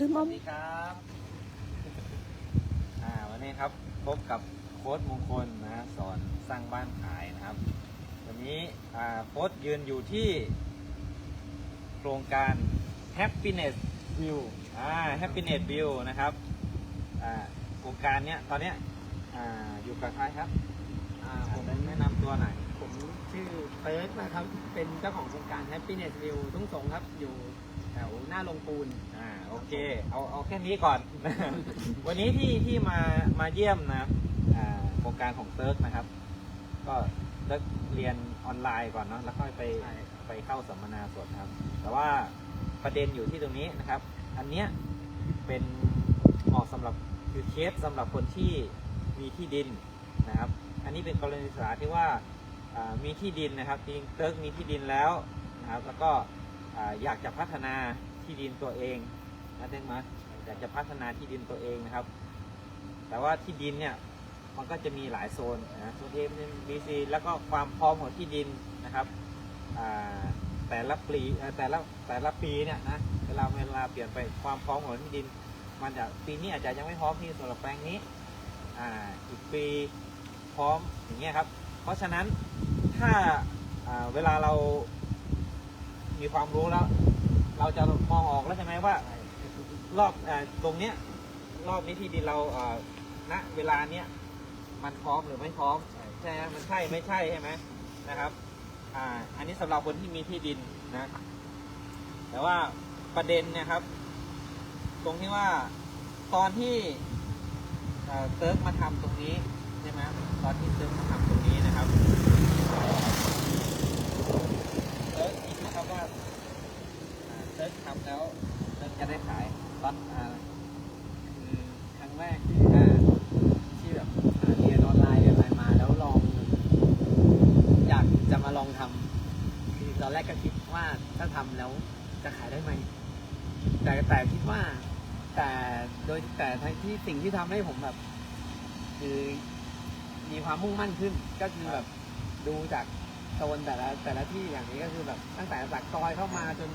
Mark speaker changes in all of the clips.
Speaker 1: ลืม
Speaker 2: ส
Speaker 1: อ
Speaker 2: วัสดีครับ อ่า วันนี้ครับพบกับโค้ดมงคลนะฮะสอนสร้างบ้านขายนะครับ วันนี้อ่าโค้ดยืนอยู่ที่ โครงการ Happiness View อ่า Happiness View นะครับ อ่า โครงการเนี้ยตอนเนี้ย อ่า อยู่กับใครครับ
Speaker 3: อ่า
Speaker 2: ผ
Speaker 3: ม
Speaker 2: แนะนำตัวหน่อย
Speaker 3: เฟิร์สนะครับ เป็นเจ้าของโครงการ Happiness View ทุ่งสงครับ อยู่แถวหน้าโรงปูน
Speaker 2: อ่าโอเค เอาเอาแค่นี้ก่อน วันนี้ที่ที่มามาเยี่ยมนะครับอ่าโครงการของเซิร์กนะครับ ก็เลิกเรียนออนไลน์ก่อนเนาะแล้วค่อยไป
Speaker 3: ใช่ครับ
Speaker 2: ไปเข้าสัมมนาสดครับ แต่ว่าประเด็นอยู่ที่ตรงนี้นะครับ อันเนี้ยเป็นเหมาะสำหรับคือเคสสำหรับคนที่มีที่ดินนะครับ อันนี้เป็นกรณีศึกษาที่ว่าอ่า มีที่ดินนะครับจริงเติร์กมีที่ดินแล้วนะครับแล้วก็อยากจะพัฒนาที่ดินตัวเองนะเด้งมาอยากจะพัฒนาที่ดินตัวเองนะครับ แต่ว่าที่ดินเนี่ยมันก็จะมีหลายโซนนะโซน A เป็น B C แล้วก็ความพร้อมของที่ดินนะครับแต่ละปีเอ่อแต่ละแต่ละปีเนี่ยนะเวลาเวลาเปลี่ยนไปความพร้อมของที่ดิน มันจะปีนี้อาจจะยังไม่พร้อมที่สำหรับแปลงนี้อ่าอีกปีพร้อมอย่างเงี้ยครับ เพราะฉะนั้น ถ้าเวลาเรามีความรู้แล้ว เราจะมองออกแล้วใช่ไหมว่า รอบอตรงเนี้ย รอบนี้ที่ดินเราณเวลาเนี้ยมันพร้อมหรือไม่พร้อมใช่ไหมมันใช่ไม่ใช่ใช่ไหมนะครับอ่าอันนี้สำหรับคนที่มีที่ดินนะ แต่ว่าประเด็นนะครับ ตรงที่ว่าตอนที่เติร์กมาทำตรงนี้ใช่ไหมตอนที่เติร์กมาทำตรงนี้นะครับเติร์กคิดนะครับว่าอ่าเติร์กทำแล้วเติร์กจะได้ขายตอนอ่า
Speaker 3: คือครั้งแรกที่อ่าที่แบบอ่าเรียนออนไลน์เรียนอะไรมาแล้วลอง อยากจะมาลองทำคือตอนแรกก็คิดว่าถ้าทำแล้วจะขายได้ไหม แต่แต่คิดว่า แต่โดยแต่ที่สิ่งที่ทำให้ผมแบบ คือมีความมุ่งมั่นขึ้น ก็คือแบบดูจากโซนแต่ละแต่ละที่อย่างนี้ก็คือแบบตั้งแต่จากซอยเข้ามาจน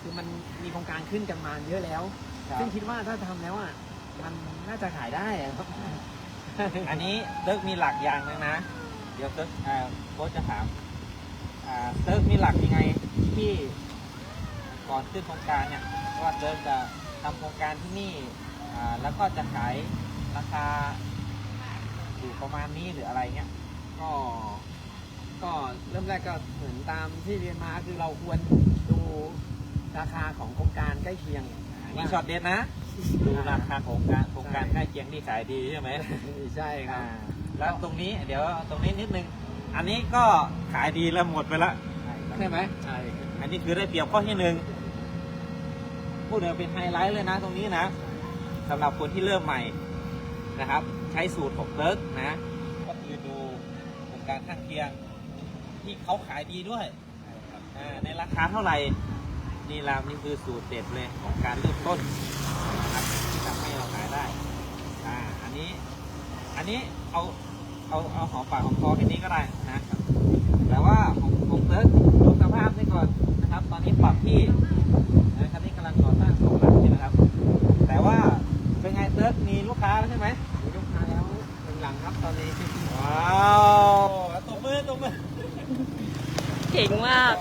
Speaker 3: คือมันมีโครงการขึ้นกันมาเยอะแล้ว ซึ่งคิดว่าถ้าทำแล้วอะมันน่าจะขายได้อะครับ
Speaker 2: อันนี้เติร์กมีหลักอย่างหนึงนะ เดี๋ยวเติร์กอ่าโค้ชจะถามอ่าเติร์กมีหลักยังไงที่ก่อนขึ้นโครงการเนี่ย ว่าเติร์กจะทำโครงการที่นี่อ่าแล้วก็จะขายราคาอยู่ประมาณนี้หรืออะไรเงี้ย
Speaker 3: ก็ ก็เริ่มแรกก็เหมือนตามที่เรียนมาคือเราควรดูราคาของโครงการใกล้เคียง
Speaker 2: อันนี้ช็อตเด็ดนะ ดูราคาโครงการโครงการใกล้เคียงที่ขายดีใช่ไหม
Speaker 3: ใช่ครั
Speaker 2: อ่า
Speaker 3: บ
Speaker 2: แล้วตรงนี้เดี๋ยวตรงนี้นิดนึง อันนี้ก็ขายดีแล้วหมดไปละใช่ไหม
Speaker 3: ใช่
Speaker 2: อันนี้คือได้เปรียบข้อที่หนึ่ง พูดเดี๋ยเป็นไฮไลท์เลยนะตรงนี้นะสำหรับคนที่เริ่มใหม่นะครับ ใช้สูตรของเติร์กนะก็คือดูผลการข้างเคียงที่เขาขายดีด้วยในราคาเท่าไหร่นี่ลามนี่คือสูตรเด็ดเลยของการเริ่มต้นนะครับที่ทำให้เราขายได้อ่าอันนี้อันนี้เอาเอาเอาหอมปากหอมคอแค่นี้ก็ได้นะแต่ว่าของของเติร์กดูสภาพนี่ก่อนนะครับ ตอนนี้ปรับที่นะครับนี่กำลังก่อสร้างสองหลังใช่ไหมครับ แต่ว่าเป็นไงเติร์กมีลูกค้าแล้วใช่ไหม
Speaker 3: มีลูกค้าแล้วหนึ่งหลังครับตอนนี้
Speaker 2: ว้าวตบมือตบมือ
Speaker 1: เก่งมาก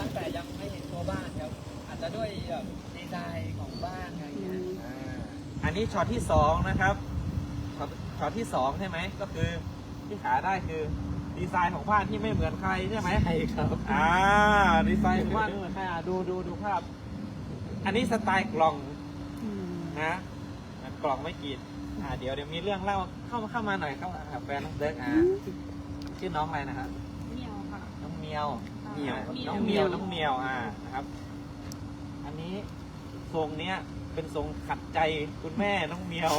Speaker 3: ตั้งแต่ยังไม่เห็นตัวบ้านครับอาจจะด้วยแบบดีไซน์ของบ้านอะไรอย่างเงี้ย
Speaker 2: อ่าอันนี้ช็อตที่สองนะครับช็อตช็อตที่สองใช่ไหมก็คือที่ขายได้คือดีไซน์ของบ้านที่ไม่เหมือนใครใช่ไหม
Speaker 3: ใช่ครับ
Speaker 2: อ่าดีไซน์ของบ้านไม่เหมือนใครอะดูดูดูภาพ อันนี้สไตล์กล่องนะอะกล่องไม่กรีดอ่าเดี๋ยวเดี๋ยวมีเรื่องเล่าเข้ามาเข้ามาหน่อยเข้ามาหาแฟนน้องเด็กอ่าชื่อน้องอะไรนะครับ
Speaker 4: เมียวค่ะ
Speaker 2: น้องเมียว
Speaker 3: เหนียว
Speaker 2: น้องเมียวน้องเมียวอ่านะครับ อันนี้ทรงเนี้ยเป็นทรงขัดใจคุณแม่น้องเมียว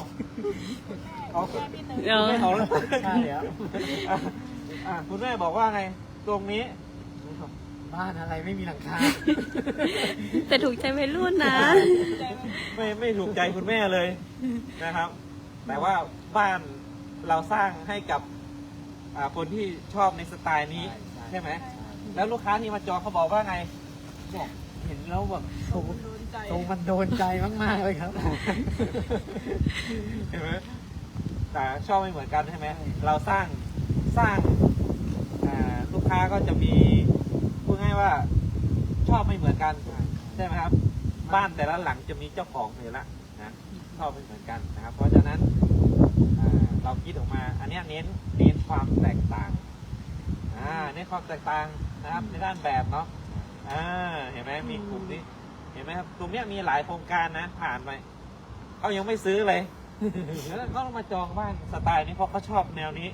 Speaker 2: เอาคุณ
Speaker 4: แค่พี่เติร์
Speaker 1: เออ
Speaker 2: แม่เขาเลย
Speaker 3: ใช่ครับ
Speaker 2: อะอะคุณแม่บอกว่าไงตรงนี้
Speaker 3: บ้านอะไรไม่มีหลังคา
Speaker 1: แต่ถูกใจวัยรุ่นนะ
Speaker 2: ไม่ไม่ถูกใจคุณแม่เลยนะครับ แต่ว่าบ้านเราสร้างให้กับอ่าคนที่ชอบในสไตล์นี้ใช่ไหม แล้วลูกค้าที่มาจองเขาบอกว่าไง
Speaker 3: บอกเห็นแล้วแบบโอ้โหใจทรงมันโดนใจมาก ๆ เลยครับ
Speaker 2: เห็นไหมแต่ชอบไม่เหมือนกันใช่ไหมเราสร้างสร้างอ่าลูกค้าก็จะมีพูดง่ายว่าชอบไม่เหมือนกันใช่ไหมครับ บ้านแต่ละหลังจะมีเจ้าของอยู่ละนะชอบไม่เหมือนกันนะครับ เพราะฉะนั้นอ่าเราคิดออกมา อันเนี้ยเน้นเน้นความแตกต่างอ่าเน้นความแตกต่าง นะครับในด้านแบบเนาะอ่าเห็นไหมมีกลุ่มนี้เห็นไหมครับกลุ่มเนี้ยมีหลายโครงการนะผ่านไปเขายังไม่ซื้อเลยแล้วเขาต้องมาจองบ้านสไตล์นี้เพราะเขาชอบแนวนี้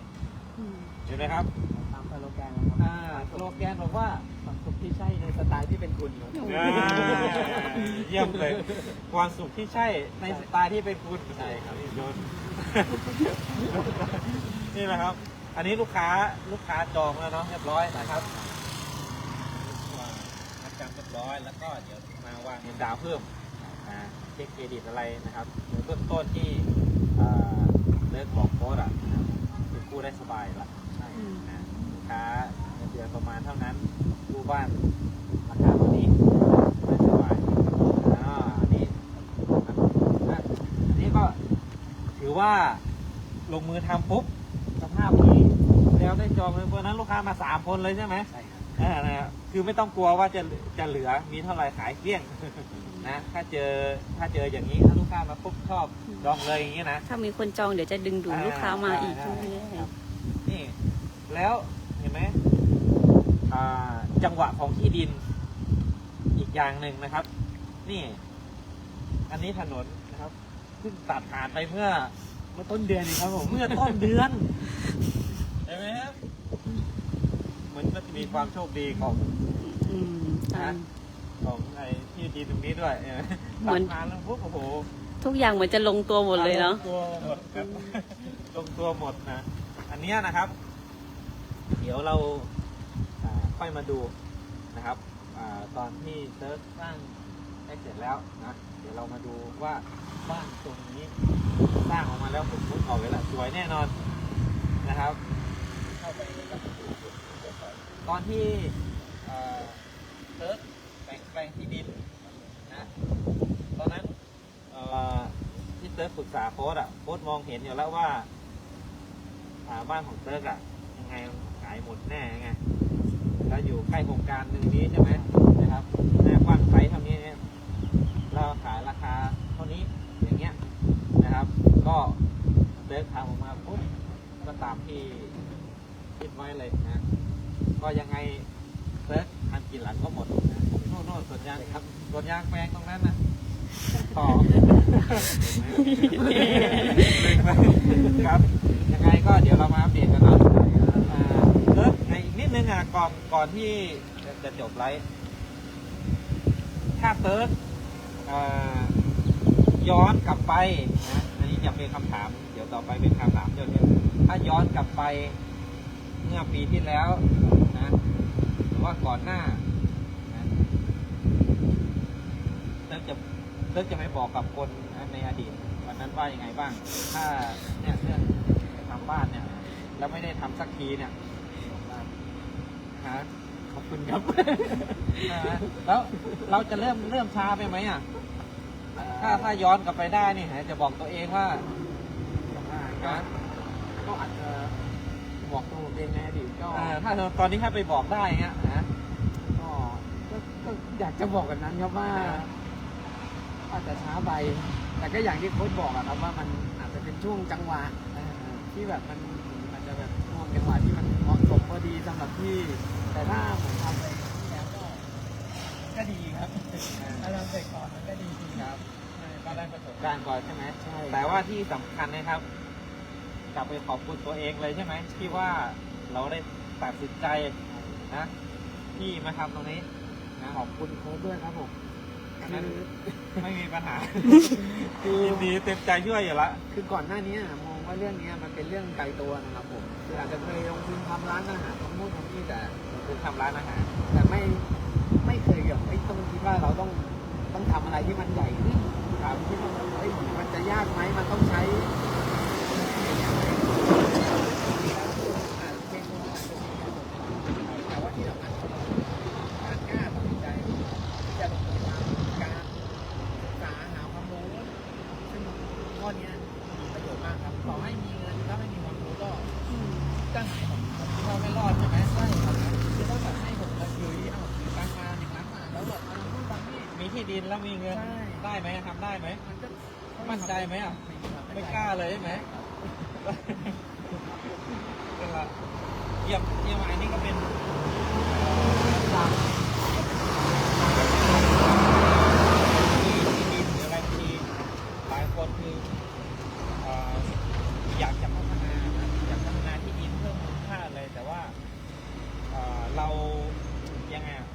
Speaker 2: เห็นไหมครับ
Speaker 3: ตามสโลแกนนะครับ
Speaker 2: อ่าสโลแกนบอกว่า
Speaker 3: ความสุขที่ใช่ในสไตล์ที่เป็นคุณครับ
Speaker 2: อ่าเยี่ยมเลยความสุขที่ใช่ในสไตล์ที่เป็นคุณใช่ครับโยนนี่แหละครับ อันนี้ลูกค้าลูกค้าจองแล้วเนาะเรียบร้อยนะครับมัดจำเร้อย แล้วก็เดี๋ยวมาวางเงินดาวเพิ่มอ่าเช็คเครดิตอะไรนะครับโดยเบื้องต้นที่เลิกบอกโค้ดอะคือกู้ได้สบายละใช่นะลูกค้าเงินเดือนประมาณเท่านั้นกู้บ้านราคาเท่านี้ได้สบายอ่าอันนี้อันนี้ก็ถือว่าลงมือทำปุ๊บสภาพนี้แล้วได้จองเลยเพราะนั้นลูกค้ามาสามคนเลยใช่ไหม
Speaker 3: ใช่ครับ
Speaker 2: อ่านะครับคือไม่ต้องกลัวว่าจะจะเหลือมีเท่าไหร่ขายเกลี้ยงนะถ้าเจอถ้าเจออย่างนี้ถ้าลูกค้ามาปุ๊บชอบจองเลยอย่างนี้นะ
Speaker 1: ถ้ามีคนจองเดี๋ยวจะดึงดูดลูกค้ามาอีก
Speaker 2: ได้
Speaker 1: เรื่อย
Speaker 2: ครับนี่ แล้วเห็นไหมอ่าจังหวะของที่ดินอีกอย่างหนึ่งนะครับ นี่ อันนี้ถนนนะครับเพิ่งตัดผ่านไปเมื่อ
Speaker 3: เมื่อต้นเดือนนี้ครับผม
Speaker 2: เมื่อต้นเดือนเห็นไหมครับเห มือนก็จะมีความโชคดีของ
Speaker 1: ๆอืมตาม
Speaker 2: ของไอ้ที่ดินตรงนี้ด้วยเห็นไหม
Speaker 1: เหมือน
Speaker 2: ตัดผ่านแล้วปุ๊บโอ้โห
Speaker 1: ทุกอย่างเหมือนจะลงตัวหมดเลยเนาะ
Speaker 2: ลงตัวหมดครับลงตัวหมดนะ อันเนี้ยนะครับ เดี๋ยวเราอ่าค่อยมาดูนะครับอาตอนที่เซิร์ชสร้างได้เสร็จแล้วนะ เดี๋ยวเรามาดูว่าบ้านตรงนี้ สร้างออกมาแล้วผมมุดออกเลยละสวยแน่นอนนะครับ เข้าไปนะครับ ตอนที่เอ่อเซิร์ชแบ่งแปลงที่ดินนะตอนนั้นที่เติร์กปรึกษาโค้ดอะโค้ดมองเห็นอยู่แล้วว่าบ้านของเติร์กอะยังไงขายหมดแน่ไงแล้วอยู่ใกล้โครงการหนึ่งนี้ใช่ไหมนะครับหน้ากว้างไซส์เท่านี้เนี่ยเราขายราคาเท่านี้อย่างเงี้ยนะครับ ก็เติร์กทำออกมาปุ๊บก็ตามที่คิดไว้เลยนะ ก็ยังไงเติร์กทำกินหลังก็หมดนะโน่นโน่นสวนยางครับสวนยางแปลงตรงนั้นนะต่อครับยังไงก็เดี๋ยวเรามาอัปเดตกันเนาะอ่าเลิกในอีกนิดนึงอะก่อนก่อนที่จะจบไลฟ์ถ้าเติร์กอ่าย้อนกลับไปนะอันนี้จะเป็นคำถาม เดี๋ยวต่อไปเป็นคำถามเดี๋ยวถ้าย้อนกลับไปเมื่อปีที่แล้ว ว่าก่อนหน้าเติร์กจะเลิกจะไม่บอกกับคนในอดีตวันนั้นว่ายังไงบ้าง ถ้าเนี่ยเรื่องทำบ้านเนี่ย แล้วไม่ได้ทำสักทีเนี่ยฮะขอบคุณครับแล้วเราจะเริ่มเริ่มช้าไปไหมอะ ถ้าถ้าย้อนกลับไปได้นี่จะบอกตัวเองว่า
Speaker 3: ก็อาจจะ บอกตัวผมเองในอดีตก็
Speaker 2: อ่าถ้าตอนนี้ถ้าไปบอกได้เงี้ยฮะ
Speaker 3: ก็ก็ก็อยากจะบอกกันนั้นครับว่าอาจจะช้าไป แต่ก็อย่างที่โค้ชบอกอะครับว่ามันอาจจะเป็นช่วงจังหวะเอ่อที่แบบมันอาจจะแบบช่วงจังหวะที่มันเหมาะสมพอดีสำหรับพี่ แต่ถ้าผมทำไปแล้วก็ก็ดีครับถ้าทำไปก่อนมันก็ดีจริงครับก็ได้ประสบ
Speaker 2: การก่อนใช่ไหม
Speaker 3: ใช่
Speaker 2: แต่ว่าที่สำคัญนะครับ กลับไปขอบคุณตัวเองเลยใช่ไหมที่ว่าเราได้ตัดสินใจนะที่มาทำตรงนี้นะ
Speaker 3: ขอบคุณโค้ชด้วยครับผม
Speaker 2: อันนั้น
Speaker 3: คือ
Speaker 2: ไม่มีปัญหา
Speaker 3: คือ
Speaker 2: ยินดีเต็มใจช่วยอยู่ละ
Speaker 3: คือก่อนหน้านี้มองว่าเรื่องนี้มันเป็นเรื่องไกลตัวนะครับผมคืออาจจะเคยลงทุนทำร้านอาหารทำนู่นทำนี่แต่
Speaker 2: คือทำร้านอาหาร
Speaker 3: แต่ไม่ไม่เคยแบบไม่ต้องคิดว่าเราต้องต้องทำอะไรที่มันใหญ่ขึ้นครับคิดว่าแบบเฮ้ยมันจะยากไหมมันต้องใช้แต่ว่าที่สำคัญคือการกล้าตัดสินใจที่จะลงมือทำการ ข้อเนี้ยมีประโยชน์มากครับต่อให้มีเงินถ้าไม่มีความรู้ก็
Speaker 1: อืม
Speaker 3: ก็หายผมเราไม่รอดใช่ไหมใช่ครับคือต้องแบบให้ผมแบบอยู่ดีเอ้าถือตังค์มาหนึ่งล้านบาทแล้วแบบเอานู่นตังค์นี่
Speaker 2: มีที่ ดินแล้วมีเงิน
Speaker 3: ใช่
Speaker 2: ได้ไหมทำได้ไหม
Speaker 3: มันก็
Speaker 2: มั่นใจไหมอะ
Speaker 3: ครับ
Speaker 2: ไม่กล้าเลยใช่ไหมเป็นละเยี่ยมเยี่ยมอันนี้ก็เป็นหลักที่ดินหรืออะไรบางทีหลายคนคือเอ่ออยากจะพัฒนานะอยากพัฒนาที่ดินเพิ่มมูลค่าเลย แต่ว่าเอ่อเรายังไงอะ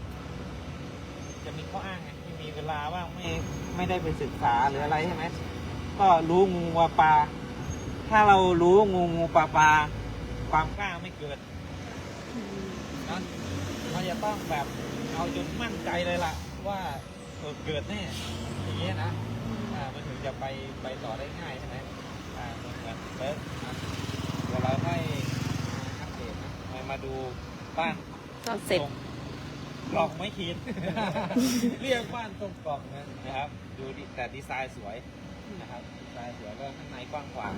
Speaker 2: จะมีข้ออ้างไงที่ มีเวลาว่างไม่ไม่ได้ไปศึกษาหรืออะไรใช่ไหมก็รู้งูว่าปลา ถ้าเรารู้งูงูปลาปลาความกล้าไม่เกิดนะเราจะต้องแบบเอาจนมั่นใจเลยล่ะ ว่าเออเกิดแน่อย่างเงี้ยนะอ่ามันถึงจะไปไปต่อได้ง่ายใช่ไหมอ่าเหมือนเหมือนเบิร์ดนะเดี๋ยวเราให้อัปเดตนะมาดูบ้าน
Speaker 1: เสร็จ
Speaker 2: ทง กล่องไม่คิด เรียกบ้านทรงกล่องนะนะครับ ดูดิแต่ดีไซน์สวยนะครับดีไซน์สวยก็ข้างในกว้างขวาง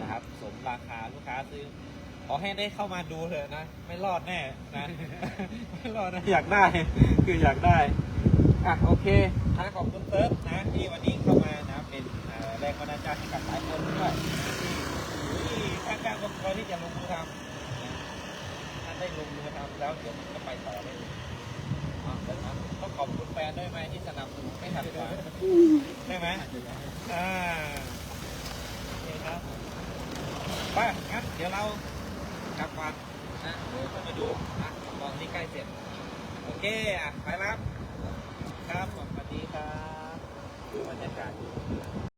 Speaker 2: นะครับ สมราคาลูกค้าซื้อขอให้ได้เข้ามาดูเถอะนะ ไม่รอดแน่นะ ไม่รอดนะอยากได้ คืออยากได้อะโอเคนะขอบคุณเติร์ฟนะที่วันนี้เข้ามานะเป็นแรงบันดาลใจให้กับหลายคนด้วยที่ที่ข้างๆก็พอที่จะลงมือทำนะถ้าได้ลงมือทำแล้วเดี๋ยวมันก็ไปต่อได้เลยอะเดี๋ยวนะต้องขอ บคุณแฟนด้วยไหมที่สนับสนุนไม่ขัดขวาได้ไหมอ่าโอเคครับไปงั้นเดี๋ยวเรากลับก่อนนะเดี๋ยวจะมาดูนะตอนที่ใกล้เสร็จ โอเคอะไปแล้วครับ ครับสวัสดีครับดูบรรยากาศ